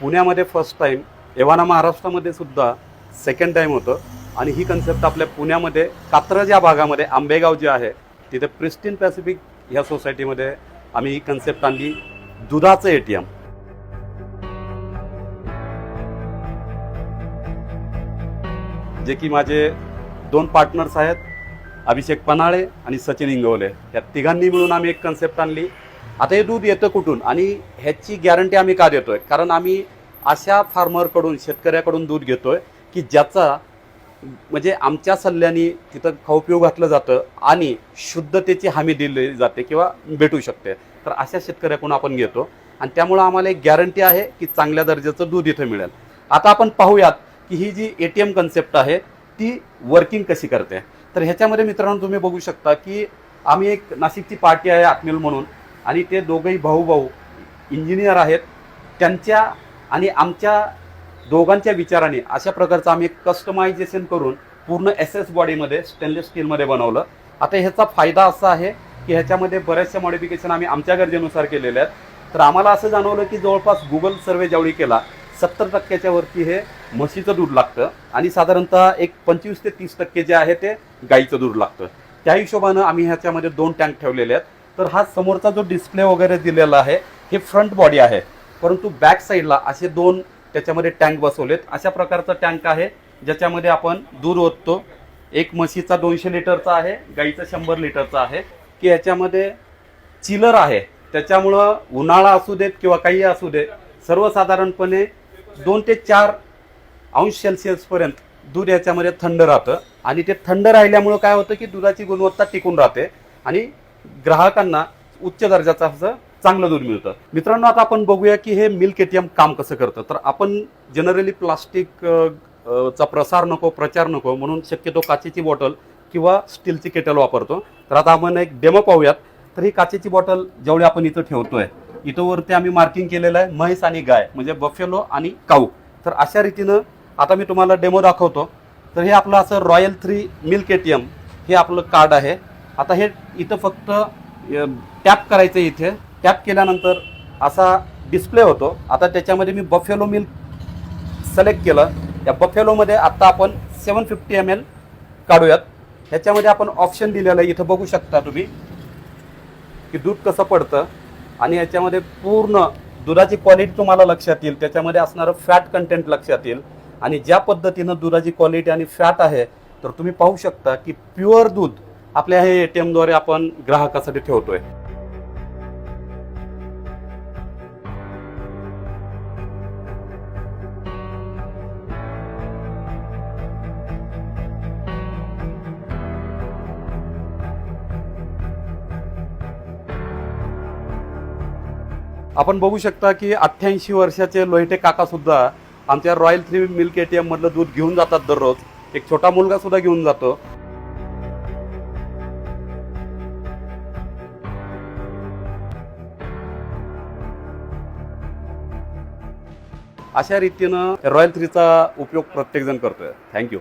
पुण्यामध्ये first time एव्हाना महाराष्ट्रामध्ये सुद्धा सेकंड टाईम होतं. आणि ही कन्सेप्ट आपल्या पुण्यामध्ये कात्रज या भागामध्ये आंबेगाव जे आहे तिथे प्रिस्टिन पॅसिफिक ह्या सोसायटीमध्ये आम्ही ही कन्सेप्ट आणली. दुधाचं ए टी एम जे की माझे दोन पार्टनर्स आहेत अभिषेक पनाळे आणि सचिन इंगवले. या तिघांनी मिळून आम्ही एक कन्सेप्ट आणली. आता हे दूध येतं कुठून? आणि ह्याची गॅरंटी आम्ही का देतोय? कारण आम्ही अशा फार्मरकडून शेतकऱ्याकडून दूध घेतोय की ज्याचा म्हणजे आमच्या सल्ल्याने तिथं खाऊपिऊ घातलं जातं आणि शुद्धतेची हमी दिली जाते किंवा भेटू शकते. तर अशा शेतकऱ्याकडून आपण घेतो. आणि त्यामुळं आम्हाला एक गॅरंटी आहे की चांगल्या दर्जाचं दूध इथं मिळेल. आता आपण पाहूयात की ही जी ए टी एम कन्सेप्ट आहे ती वर्किंग कशी करते? तर ह्याच्यामध्ये मित्रांनो तुम्ही बघू शकता की आम्ही एक नाशिकची पार्टी आहे आत्मिल म्हणून. आणि ते दोघंही भाऊ भाऊ इंजिनियर आहेत. त्यांच्या आणि आमच्या दोघांच्या विचाराने अशा प्रकारचं आम्ही कस्टमायझेशन करून पूर्ण एस एस बॉडीमध्ये स्टेनलेस स्टीलमध्ये बनवलं. आता ह्याचा फायदा असा आहे की ह्याच्यामध्ये बऱ्याचशा मॉडिफिकेशन आम्ही आमच्या गरजेनुसार केलेल्या आहेत. तर आम्हाला असं जाणवलं की जवळपास गुगल सर्वे ज्यावेळी केला सत्तर टक्क्याच्या वरती हे म्हशीचं दूध लागतं आणि साधारणतः एक पंचवीस ते तीस टक्के जे आहे ते गाईचं दूध लागतं. त्या हिशोबानं आम्ही ह्याच्यामध्ये दोन टँक ठेवलेले आहेत. तर हा समोरचा जो डिस्प्ले वगैरे दिलेला आहे हे फ्रंट बॉडी आहे. परंतु बॅक साईडला असे दोन त्याच्यामध्ये टँक बसवलेत. अशा प्रकारचा टँक आहे ज्याच्यामध्ये आपण दूध ओततो. एक म्हशीचा दोनशे लिटरचा आहे गाईचा शंभर लिटरचा आहे की याच्यामध्ये चिलर आहे. त्याच्यामुळं उन्हाळा असू देत किंवा काही असू देत सर्वसाधारणपणे दोन ते चार अंश सेल्सिअसपर्यंत दूध याच्यामध्ये थंड राहतं. आणि ते थंड राहिल्यामुळं काय होतं की दुधाची गुणवत्ता टिकून राहते. आणि ग्राहकांना उच्च दर्जाचं असं चांगलं दूध मिळतं. मित्रांनो आता आपण बघूया की हे मिल्क एटीएम काम कसं करतं. तर आपण जनरली प्लास्टिक चा प्रसार नको प्रचार नको म्हणून शक्यतो काचेची बॉटल किंवा स्टीलची केटल वापरतो. तर आता आपण एक डेमो पाहूयात. तर ही काचेची बॉटल जेवढी आपण इथं ठेवतोय इथं वरती आम्ही मार्किंग केलेलं आहे म्हैस आणि गाय म्हणजे बफेलो आणि काऊ. तर अशा रीतीनं आता मी तुम्हाला डेमो दाखवतो. तर हे आपलं असं royal three milk A T M हे आपलं कार्ड आहे. आता हे इथं फक्त टॅप करायचं आहे इथे. टॅप केल्यानंतर असा डिस्प्ले होतो. आता त्याच्यामध्ये मी बफेलो मिल्क सिलेक्ट केलं. या बफेलोमध्ये आत्ता आपण सेवन फिफ्टी एम एल काढूयात. ह्याच्यामध्ये आपण ऑप्शन दिलेलं आहे. इथं बघू शकता तुम्ही की दूध कसं पडतं. आणि याच्यामध्ये पूर्ण दुधाची क्वालिटी तुम्हाला लक्षात येईल. त्याच्यामध्ये असणारं फॅट कंटेंट लक्षात येईल. आणि ज्या पद्धतीनं दुधाची क्वालिटी आणि फॅट आहे तर तुम्ही पाहू शकता की प्युअर दूध आपल्या हे ए टी एमद्वारे आपण ग्राहकासाठी ठेवतोय. आपण बघू शकता की अठ्ठ्याऐंशी वर्षाचे लोहिटे काका सुद्धा आमच्या रॉयल थ्री मिल्क एटीएम मधलं दूध घेऊन जातात दररोज. एक छोटा मुलगा सुद्धा घेऊन जातो. अशा रीतीनं रॉयल थ्रीचा उपयोग प्रत्येकजण करतोय. थँक्यू